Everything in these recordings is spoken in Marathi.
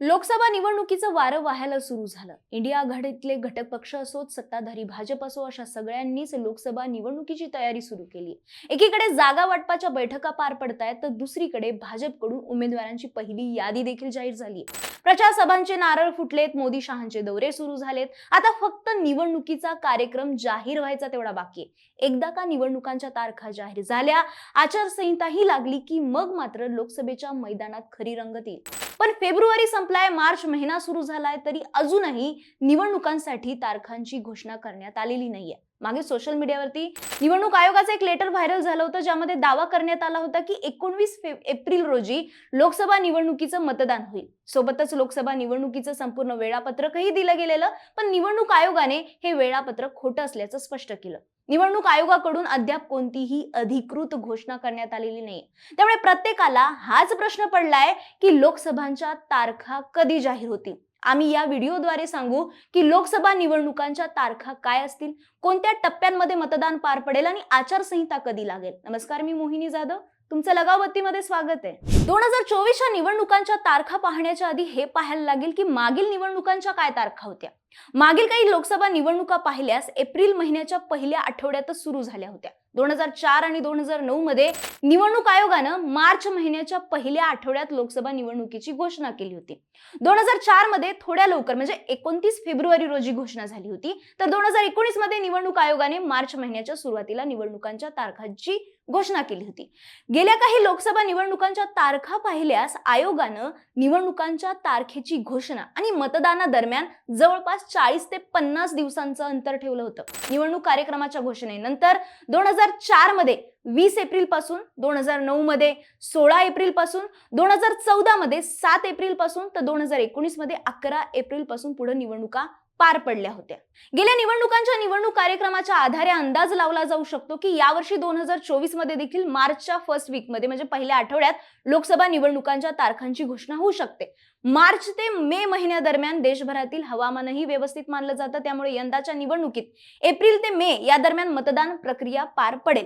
लोकसभा निवडणुकीचं वारं वाहायला सुरू झालं. इंडिया आघाडीतले घटक पक्ष असोत सत्ताधारी भाजप असो अशा सगळ्यांनीच लोकसभा निवडणुकीची तयारी सुरू केली. एकीकडे जागा वाटपाच्या बैठका पार पडतायत तर दुसरीकडे भाजपकडून उमेदवारांची पहिली यादी देखील जाहीर झाली प्रचार सभांचे नारळ फुटलेत मोदी शहांचे दौरे सुरू झालेत. आता फक्त निवडणुकीचा कार्यक्रम जाहीर व्हायचा तेवढा बाकी आहे. एकदा का निवडणुकांच्या तारखा जाहीर झाल्या आचारसंहिताही लागली की मग मात्र लोकसभेच्या मैदानात खरी रंगत येईल. पण फेब्रुवारी संपलाय मार्च महिना सुरू झालाय तरी अजूनही निवडणुकांसाठी तारखांची घोषणा करण्यात आलेली नाहीये. मागे सोशल मीडियावरती निवडणूक आयोगाचं एक लेटर व्हायरल झालं होतं ज्यामध्ये दावा करण्यात आला होता की एकोणवीस एप्रिल रोजी लोकसभा निवडणुकीचं मतदान होईल. सोबतच लोकसभा निवडणुकीचं संपूर्ण वेळापत्रकही दिलं गेलेलं पण निवडणूक आयोगाने हे वेळापत्रक खोटं असल्याचं स्पष्ट केलं. निवडणूक आयोगाकडून अद्याप कोणतीही अधिकृत घोषणा करण्यात आलेली नाही त्यामुळे प्रत्येकाला हाच प्रश्न पडलाय की लोकसभांच्या तारखा कधी जाहीर होतील? आम्ही या व्हिडिओद्वारे सांगू की लोकसभा निवडणुकांच्या तारखा काय असतील कोणत्या टप्प्यांमध्ये मतदान पार पडेल आणि आचारसंहिता कधी लागेल. नमस्कार मी मोहिनी जाधव. तुमचं लगावतीमध्ये स्वागत आहे. दोन हजार चोवीसच्या निवडणुकांच्या तारखा पाहण्याच्या आधी हे पाहायला लागेल की मागील निवडणुकांच्या काय तारखा होत्या. मागील काही लोकसभा निवडणुका पाहिल्यास एप्रिल महिन्याच्या पहिल्या आठवड्यातच सुरू झाल्या होत्या. दोन हजार चार आणि दोन हजार नऊ मध्ये निवडणूक आयोगानं मार्च महिन्याच्या पहिल्या आठवड्यात लोकसभा निवडणुकीची घोषणा केली होती. दोन हजार चारमध्ये थोड्या लवकर म्हणजे एकोणतीस फेब्रुवारी रोजी घोषणा झाली होती. तर दोन हजार एकोणीसमध्ये निवडणूक आयोगाने मार्च महिन्याच्या सुरुवातीला निवडणुकांच्या तारखांची घोषणा केली होती. गेल्या काही लोकसभा निवडणुकांच्या तारखा पाहिल्यास आयोगानं निवडणुकांच्या तारखेची घोषणा आणि मतदानादरम्यान जवळपास चाळीस ते पन्नास दिवसांचं अंतर ठेवलं होतं. निवडणूक कार्यक्रमाच्या घोषणेनंतर दोन हजार चारमध्ये वीस एप्रिलपासून दोन हजार नऊ मध्ये सोळा एप्रिलपासून दोन हजार चौदा मध्ये सात एप्रिलपासून तर दोन हजार एकोणीसमध्ये अकरा एप्रिलपासून पुढे निवडणुका पार पडल्या होत्या. गेल्या निवडणुकांच्या निवडणूक कार्यक्रमाच्या आधारे अंदाज लावला जाऊ शकतो की यावर्षी दोन हजार चोवीसमध्ये देखील मार्चच्या फर्स्ट वीकमध्ये म्हणजे पहिल्या आठवड्यात लोकसभा निवडणुकांच्या तारखांची घोषणा होऊ शकते. मार्च ते मे महिन्यादरम्यान देशभरातील हवामानही व्यवस्थित मानलं जातं. त्यामुळे यंदाच्या निवडणुकीत एप्रिल ते मे या दरम्यान मतदान प्रक्रिया पार पडेल.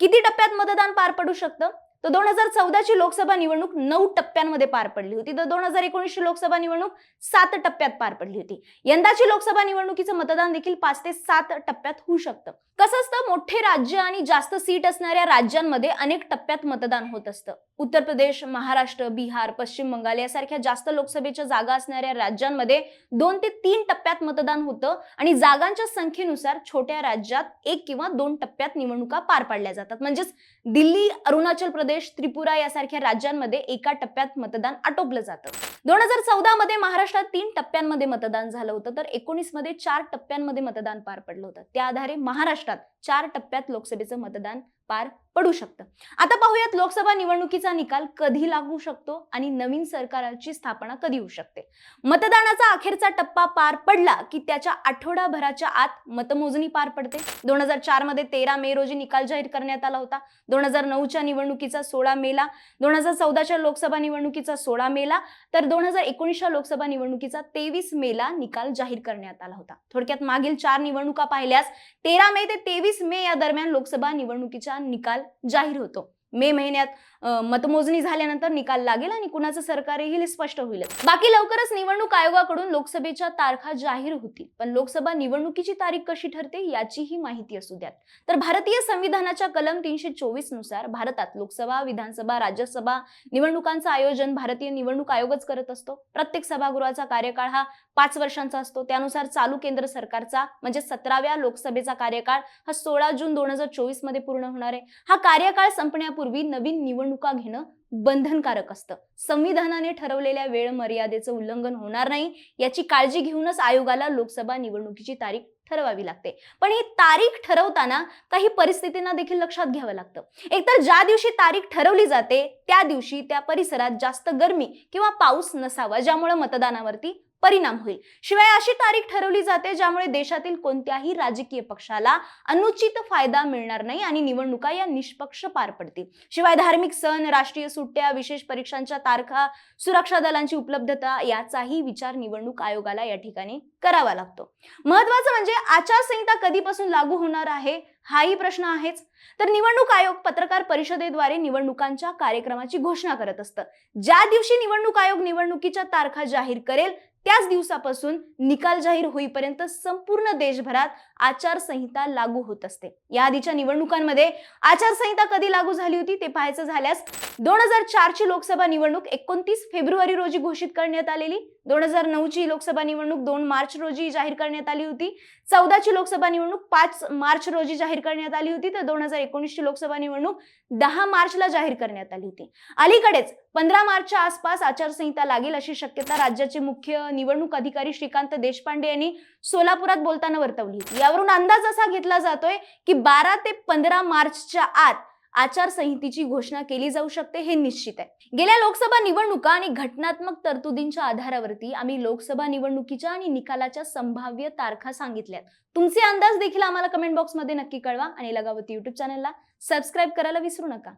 किती टप्प्यात मतदान पार पडू शकतं? तर दोन हजार चौदाची लोकसभा निवडणूक नऊ टप्प्यांमध्ये पार पडली होती. तर दोन हजार एकोणीसची लोकसभा निवडणूक सात टप्प्यात पार पडली होती. यंदाची लोकसभा निवडणुकीचं मतदान देखील पाच ते सात टप्प्यात होऊ शकतं. कसं असतं? मोठे राज्य आणि जास्त सीट असणाऱ्या राज्यांमध्ये अनेक टप्प्यात मतदान होत असतं. उत्तर प्रदेश महाराष्ट्र बिहार पश्चिम बंगाल यासारख्या जास्त लोकसभेच्या जागा असणाऱ्या राज्यांमध्ये दोन ते तीन टप्प्यात मतदान होतं आणि जागांच्या संख्येनुसार छोट्या राज्यात एक किंवा दोन टप्प्यात निवडणुका पार पाडल्या जातात. म्हणजेच दिल्ली अरुणाचल प्रदेश त्रिपुरा यासारख्या राज्यांमध्ये एका टप्प्यात मतदान आटोपलं जातं. दोन हजार चौदा मध्ये महाराष्ट्रात तीन टप्प्यांमध्ये मतदान झालं होतं तर एकोणीसमध्ये चार टप्प्यांमध्ये मतदान पार पडलं होतं. त्या आधारे महाराष्ट्रात चार टप्प्यात लोकसभेचं मतदान पार पडू शकतं. आता पाहूयात लोकसभा निवडणुकीचा निकाल कधी लागू शकतो आणि नवीन सरकारची स्थापना कधी होऊ शकते? मतदानाचा अखेरचा टप्पा पार पडला की त्याच्या आठवडाभराच्या आत मतमोजणी पार पडते. दोन हजार चारमध्ये तेरा मे रोजी निकाल जाहीर करण्यात आला होता. दोन हजार नऊच्या निवडणुकीचा सोळा मेला. दोन हजार चौदाच्या लोकसभा निवडणुकीचा सोळा मेला. तर दोन हजार एकोणीसच्या लोकसभा निवडणुकीचा तेवीस मेला निकाल जाहीर करण्यात आला होता. थोडक्यात मागील चार निवडणुका पाहिल्यास तेरा मे ते तेवीस मे या दरम्यान लोकसभा निवडणुकीचा निकाल जाहीर होतो. मे महिन्यात मतमोजणी झाल्यानंतर निकाल लागेल आणि कुणाचं सरकार येईल हे स्पष्ट होईल. बाकी लवकरच निवडणूक आयोगाकडून लोकसभेच्या तारखा जाहीर होतील. पण लोकसभा निवडणुकीची तारीख कशी ठरते याचीही माहिती असू द्यात. तर भारतीय संविधानाच्या कलम तीनशे चोवीसनुसार भारतात लोकसभा विधानसभा राज्यसभा निवडणुकांचं आयोजन भारतीय निवडणूक आयोगच करत असतो. प्रत्येक सभागृहाचा कार्यकाळ हा पाच वर्षांचा असतो. त्यानुसार चालू केंद्र सरकारचा म्हणजे सतराव्या लोकसभेचा कार्यकाळ हा सोळा जून दोन हजार चोवीसमध्ये पूर्ण होणार आहे. हा कार्यकाळ संपण्यापूर्वी नवीन निवडणूक घेणं बंधनकारक असतं. संविधानाने ठरवलेल्या वेळ मर्यादेचं उल्लंघन होणार नाही याची काळजी घेऊनच आयोगाला लोकसभा निवडणुकीची तारीख ठरवावी लागते. पण ही तारीख ठरवताना काही परिस्थितींना देखील लक्षात घ्यावं लागतं. एकतर ज्या दिवशी तारीख ठरवली जाते त्या दिवशी त्या परिसरात जास्त गरमी किंवा पाऊस नसावा ज्यामुळे मतदानावरती परिणाम होईल. शिवाय अशी तारीख ठरवली जाते ज्यामुळे देशातील कोणत्याही राजकीय पक्षाला अनुचित फायदा मिळणार नाही आणि निवडणुका या निष्पक्ष पार पडतील. शिवाय धार्मिक सण राष्ट्रीय सुट्ट्या विशेष परीक्षांच्या तारखा सुरक्षा दलांची उपलब्धता याचाही विचार निवडणूक आयोगाला या ठिकाणी करावा लागतो. महत्वाचं म्हणजे आचारसंहिता कधीपासून लागू होणार आहे हाही प्रश्न आहेच. तर निवडणूक आयोग पत्रकार परिषदेद्वारे निवडणुकांच्या कार्यक्रमाची घोषणा करत असतं. ज्या दिवशी निवडणूक आयोग निवडणुकीच्या तारखा जाहीर करेल त्याच दिवसापासून निकाल जाहीर होईपर्यंत संपूर्ण देशभरात आचारसंहिता लागू होत असते. या आधीच्या निवडणुकांमध्ये आचारसंहिता कधी लागू झाली होती ते पाहायचं झाल्यास दोन हजार चारची लोकसभा निवडणूक एकोणतीस फेब्रुवारी रोजी घोषित करण्यात आलेली दोन हजार नऊची लोकसभा निवडणूक दोन मार्च रोजी जाहीर करण्यात आली होती चौदाची लोकसभा निवडणूक पाच मार्च रोजी जाहीर करण्यात आली होती तर दोन हजार एकोणीसची लोकसभा निवडणूक दहा मार्चला जाहीर करण्यात आली होती. अलीकडेच पंधरा मार्चच्या आसपास आचारसंहिता लागेल अशी शक्यता राज्याचे मुख्य निवडणूक अधिकारी श्रीकांत देशपांडे यांनी सोलापुरात बोलताना वर्तवली. यावरून अंदाज असा घेतला जातोय की बारा ते पंधरा मार्चच्या आत आचारसंहितेची घोषणा केली जाऊ शकते हे निश्चित आहे. गेल्या लोकसभा निवडणुका आणि घटनात्मक तरतुदींच्या आधारावरती आम्ही लोकसभा निवडणुकीच्या आणि निकालाच्या संभाव्य तारखा सांगितल्यात. तुमचे अंदाज देखील आम्हाला कमेंट बॉक्समध्ये नक्की कळवा आणि लगावती युट्यूब चॅनलला सबस्क्राईब करायला विसरू नका.